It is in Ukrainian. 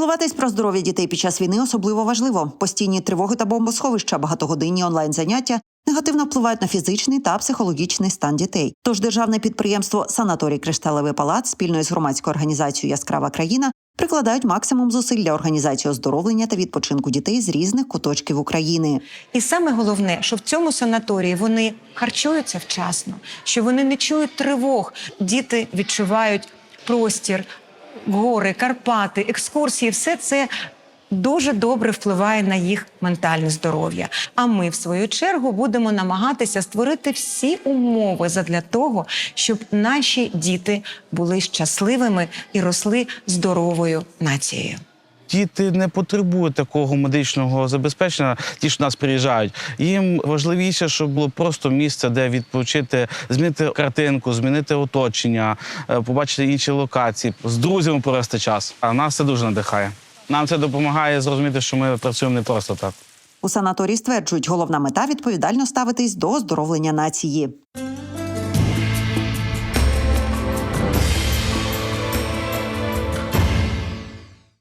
Піклуватись про здоров'я дітей під час війни особливо важливо. Постійні тривоги та бомбосховища, багатогодинні онлайн заняття негативно впливають на фізичний та психологічний стан дітей. Тож державне підприємство Санаторій Кришталевий палац спільно з громадською організацією Яскрава країна прикладають максимум зусиль для організації оздоровлення та відпочинку дітей з різних куточків України. І саме головне, що в цьому санаторії вони харчуються вчасно, що вони не чують тривог. Діти відчувають простір, гори, Карпати, екскурсії. Все це дуже добре впливає на їх ментальне здоров'я. А ми, в свою чергу, будемо намагатися створити всі умови задля того, щоб наші діти були щасливими і росли здоровою нацією. Діти не потребують такого медичного забезпечення, ті, що нас приїжджають. Їм важливіше, щоб було просто місце, де відпочити, змінити картинку, змінити оточення, е, побачити інші локації, з друзями провести час. А нас це дуже надихає. Нам це допомагає зрозуміти, що ми працюємо не просто так. У санаторії стверджують, головна мета відповідально ставитись до оздоровлення нації.